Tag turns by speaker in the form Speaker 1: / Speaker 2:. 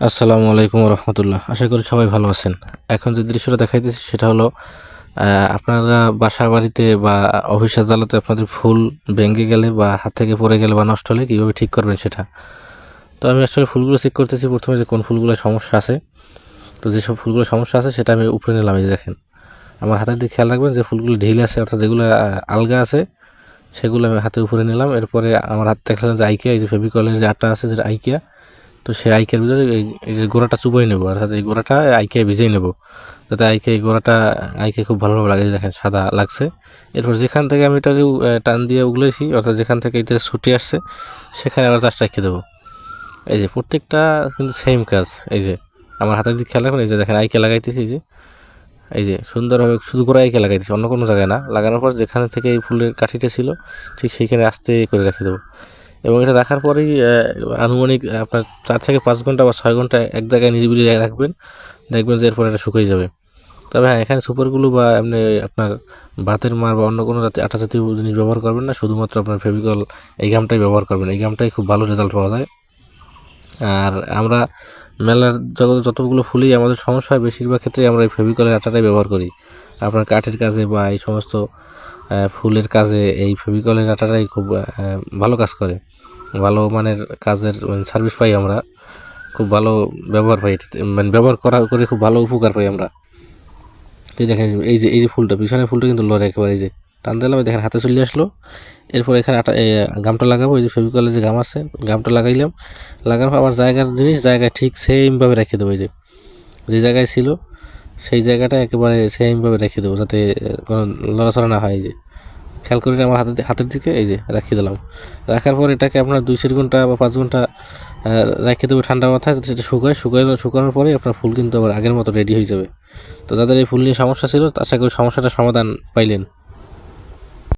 Speaker 1: আসসালামু আলাইকুম রহমতুল্লাহ আশা করি সবাই ভালো আছেন। এখন যে দৃশ্যটা দেখাইতেছি সেটা হলো আপনারা বাসা বাড়িতে বা অফিস আদালতে আপনাদের ফুল ভেঙে গেলে বা হাত থেকে পড়ে গেলে বা নষ্ট হলে কীভাবে ঠিক করবেন সেটা? তো আমি আসলে ফুলগুলো চেক করতেছি, প্রথমে যে কোন ফুলগুলো সমস্যা আছে। তো যেসব ফুলগুলো সমস্যা আছে সেটা আমি উপরে নিলাম, এই দেখেন। আমার হাতের দিকে খেয়াল রাখবেন যে ফুলগুলো ঢিল আছে, অর্থাৎ যেগুলো আলগা আছে, সেগুলো আমি হাতে উপরে নিলাম। এরপরে আমার হাতে দেখলাম যে আইকিয়া, এই যে ফেভিকলের যে আটা আছে, যেটা আইকিয়া তো সেই আইকের ভিতরে এই- যে গোড়াটা চুবোই নেব অর্থাৎ এই গোড়াটা আইকে ভিজেই নেব। যাতে আইকে এই গোড়াটা, আইকে খুব ভালোভাবে লাগে, দেখেন সাদা লাগছে। এরপর যেখান থেকে আমি এটাকে টান দিয়ে উগলেছি অর্থাৎ যেখান থেকে এটা ছুটে আসছে, সেখানে আবার চাষটা রেখে দেবো। এই যে প্রত্যেকটা কিন্তু সেম কাজ, এই যে আমার হাতের দিকে খেয়াল রাখুন, এই যে দেখেন আইকে লাগাইতেছি, এই যে। এই যে সুন্দরভাবে শুধু করে আইকে লাগাইতেছি, অন্য কোনো জায়গায় না। লাগানোর পর যেখানে থেকে এই ফুলের কাঠিটা ছিল, ঠিক সেইখানে আস্তে করে রেখে দেবো। এবং এটা রাখার পরেই আনুমানিক আপনার চার থেকে পাঁচ ঘণ্টা বা ছয় ঘণ্টা এক জায়গায় নিরিবিলি রাখবেন। দেখবেন যে এরপর এটা শুকিয়ে যাবে। তবে হ্যাঁ এখানে সুপারগুলো বা এমনি আপনার ভাতের মার বা অন্য কোনো আটা জাতীয় জিনিস ব্যবহার করবেন না। শুধুমাত্র আপনার ফেভিকল এই গামটাই ব্যবহার করবেন। এই গামটাই খুব ভালো রেজাল্ট পাওয়া যায়। আর আমরা মেলার জগতে যতগুলো ফুলেই আমাদের সমস্যা হয়, বেশিরভাগ ক্ষেত্রেই আমরা এই ফেভিকলের আটাটাই ব্যবহার করি। আপনার কাঠের কাজে বা এই সমস্ত ফুলের কাজে এই ফেভিকলের আটাটাই খুব ভালো কাজ করে। ভালো মানের কাজের সার্ভিস পাই আমরা। খুব ভালো ব্যবহার পাই মানে ব্যবহার করা, করে খুব ভালো উপকার পাই আমরা। এই দেখেন, এই যে এই যে ফুলটা, পিছনের ফুলটা কিন্তু লড়ে একেবারে, এই যে। টান দিলাম দেখেন, হাতে চলে আসলো। এরপর এখানে আটা গামটা লাগাবো, এই যে ফেভিকলের যে গাম আছে, গামটা লাগাইলাম। লাগানোর পর আবার জায়গার জিনিস, জায়গায় ঠিক সেমভাবে রেখে দেবো, এই যে। যে জায়গায় ছিল, সেই জায়গাটা একেবারে সেমভাবে রেখে দেবো, যাতে কোনো লড়াচড়া না হয়, এই যে। খেয়াল করে আমার হাতের হাতের দিকে, এই যে রাখিয়ে দিলাম। রাখার পর এটাকে আপনার দুই চার ঘণ্টা বা পাঁচ ঘণ্টা রেখে দেবো ঠান্ডা মাথায় সেটা শুকায়। শুকায় শুকানোর পরে আপনার ফুল কিন্তু আবার আগের মতো রেডি হয়ে যাবে। তো যাদের এই ফুল নিয়ে সমস্যা ছিল, আশা করি সমস্যাটা সমাধান পাইলেন।